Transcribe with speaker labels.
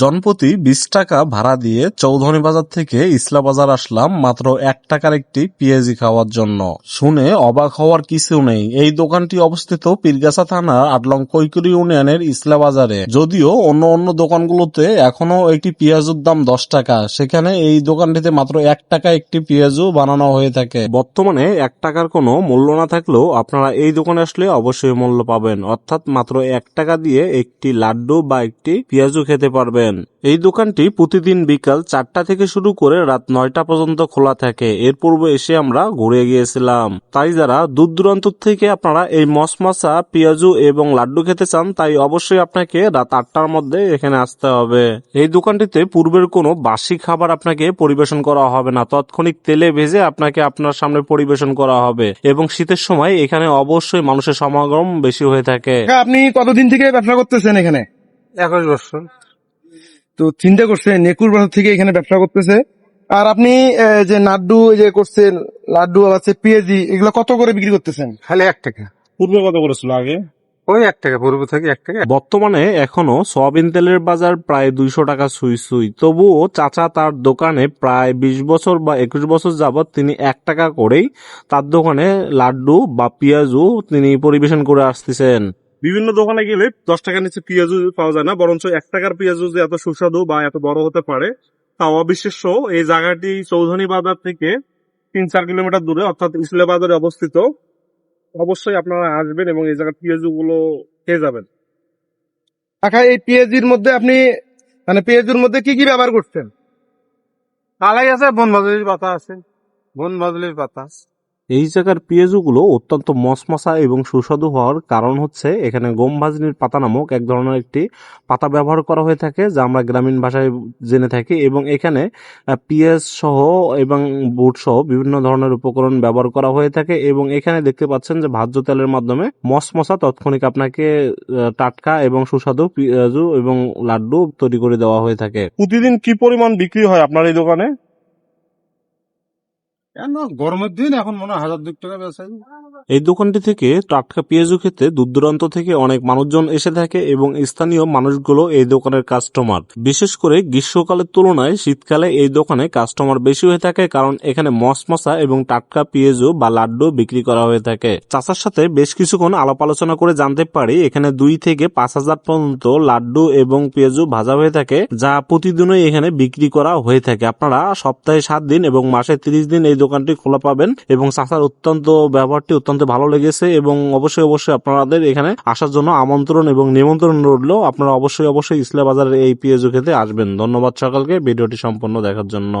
Speaker 1: জনপ্রতি বিশ টাকা ভাড়া দিয়ে চৌধুরী বাজার থেকে ইসলা বাজার আসলাম মাত্র এক টাকার একটি পেঁয়াজি খাওয়ার জন্য। শুনে অবাক হওয়ার কিছু নেই। এই দোকানটি অবস্থিত পীরগাছা থানার আটলং কৈকুরি ইউনিয়নের ইসলা বাজারে যদিও অন্য অন্য দোকানগুলোতে এখনও একটি পেঁয়াজুর দাম দশ টাকা। সেখানে এই দোকানটিতে মাত্র এক টাকা একটি পেঁয়াজু বানানো হয়ে থাকে। বর্তমানে এক টাকার কোনো মূল্য না থাকলেও আপনারা এই দোকানে আসলে অবশ্যই মূল্য পাবেন। অর্থাৎ মাত্র এক টাকা দিয়ে একটি লাড্ডু বা একটি পেঁয়াজু খেতে পারবেন। এই দোকানটি প্রতিদিন বিকাল চারটা থেকে শুরু করে রাত নয়টা পর্যন্ত খোলা থাকে। এর পূর্বে এসে আমরা ঘুরে গিয়েছিলাম। তাই যারা দূর দূরান্ত থেকে আপনারা এই মশমশা পেঁয়াজু এবং লাড্ডু খেতে চান তাই অবশ্যই আপনাকে রাত আটটার মধ্যে এখানে আসতে হবে। এই দোকানটিতে পূর্বের কোনো বাসি খাবার আপনাকে পরিবেশন করা হবে না। তৎক্ষণিক তেলে ভেজে আপনাকে আপনার সামনে পরিবেশন করা হবে এবং শীতের সময় এখানে অবশ্যই মানুষের সমাগম বেশি হয়ে থাকে।
Speaker 2: আপনি কতদিন থেকে ব্যবসা করতেছেন এখানে?
Speaker 3: একুশ বছর।
Speaker 2: তো চিন্তা করছেন একুশ বছর থেকে এখানে ব্যবসা করতেছে। আর আপনি যে নাড্ডু যে করছেন লাড্ডু আছে পেঁয়াজি এগুলো কত করে বিক্রি করতেছেন?
Speaker 3: খালি এক টাকা।
Speaker 1: পূর্বে কত করেছিল আগে?
Speaker 3: ওই এক টাকা পূর্ব থেকে এক টাকা।
Speaker 1: বর্তমানে এখনও সয়াবিন তেলের বাজার প্রায় দুইশো টাকা সুই সুই। তবুও চাচা তার দোকানে প্রায় বিশ বছর বা একুশ বছর যাবৎ তিনি এক টাকা করেই তার দোকানে লাড্ডু বা পেঁয়াজু তিনি পরিবেশন করে আসতেছেন।
Speaker 4: বিভিন্ন দোকানে গেলে দশ টাকার নিচে পেঁয়াজু পাওয়া যায় না বরঞ্চ এক টাকার পেঁয়াজু যে এত সুস্বাদু বা এত বড় হতে পারে তা অবিশ্বাস্য। এই জায়গাটি চৌধুরী বাজার থেকে তিন চার কিলোমিটার দূরে অর্থাৎ ইসলে বাজারে অবস্থিত। অবশ্যই আপনারা আসবেন এবং এই জায়গার পেঁয়াজু গুলো খেয়ে যাবেন।
Speaker 2: কাকা এই পেঁয়াজির মধ্যে আপনি মানে পেঁয়াজুর মধ্যে কি কি ব্যবহার করছেন?
Speaker 3: কালাই আছে বন বাজলির পাতা আছে। বন বাজলির পাতা।
Speaker 1: এই জায়গার পেঁয়াজুগুলো অত্যন্ত মশমশা এবং সুস্বাদু হওয়ার কারণ হচ্ছে এখানে গম ভাজনির পাতা নামক এক ধরনের একটি পাতা ব্যবহার করা হয়ে থাকে, যা আমরা গ্রামীণ ভাষায় জেনে থাকি এবং এখানে পেঁয়াজ সহ এবং বুট সহ বিভিন্ন ধরনের উপকরণ ব্যবহার করা হয়ে থাকে এবং এখানে দেখতে পাচ্ছেন যে ভাজ্য তেলের মাধ্যমে মশমশা তৎক্ষণিক আপনাকে টাটকা এবং সুস্বাদু পেঁয়াজু এবং লাড্ডু তৈরি করে দেওয়া হয়ে থাকে।
Speaker 4: প্রতিদিন কি পরিমাণ বিক্রি হয় আপনার এই দোকানে?
Speaker 3: কেন? গরমের দিন এখন মনে হয় হাজার দুই টাকা বেচা
Speaker 1: এই দোকানটি থেকে টাটকা পেঁয়াজু খেতে দূর দূরান্ত থেকে অনেক মানুষজন এসে থাকে এবং স্থানীয় মানুষগুলো এই দোকানের কাস্টমার বিশেষ করে গ্রীষ্মকালের তুলনায় শীতকালে এই দোকানে কাস্টমার বেশি হয়ে থাকে কারণ এখানে মশমশা এবং টাটকা পেঁয়াজু বা লাড্ডু বিক্রি করা হয়ে থাকে। চাচার সাথে বেশ কিছুক্ষণ আলাপ আলোচনা করে জানতে পারি, এখানে দুই থেকে পাঁচ হাজার পর্যন্ত লাড্ডু এবং পেঁয়াজু ভাজা হয়ে থাকে, যা প্রতিদিনই এখানে বিক্রি করা হয়ে থাকে। আপনারা সপ্তাহে সাত দিন এবং মাসে তিরিশ দিন এই দোকানটি খোলা পাবেন এবং চাচার অত্যন্ত ব্যবহারটি অত্যন্ত ভালো লেগেছে এবং অবশ্যই অবশ্যই আপনাদের এখানে আসার জন্য আমন্ত্রণ এবং নিমন্ত্রণ রইল। আপনারা অবশ্যই অবশ্যই ইসলাম বাজারের এই পেঁয়াজু খেতে আসবেন। ধন্যবাদ সকালকে। ভিডিওটি সম্পূর্ণ দেখার জন্য।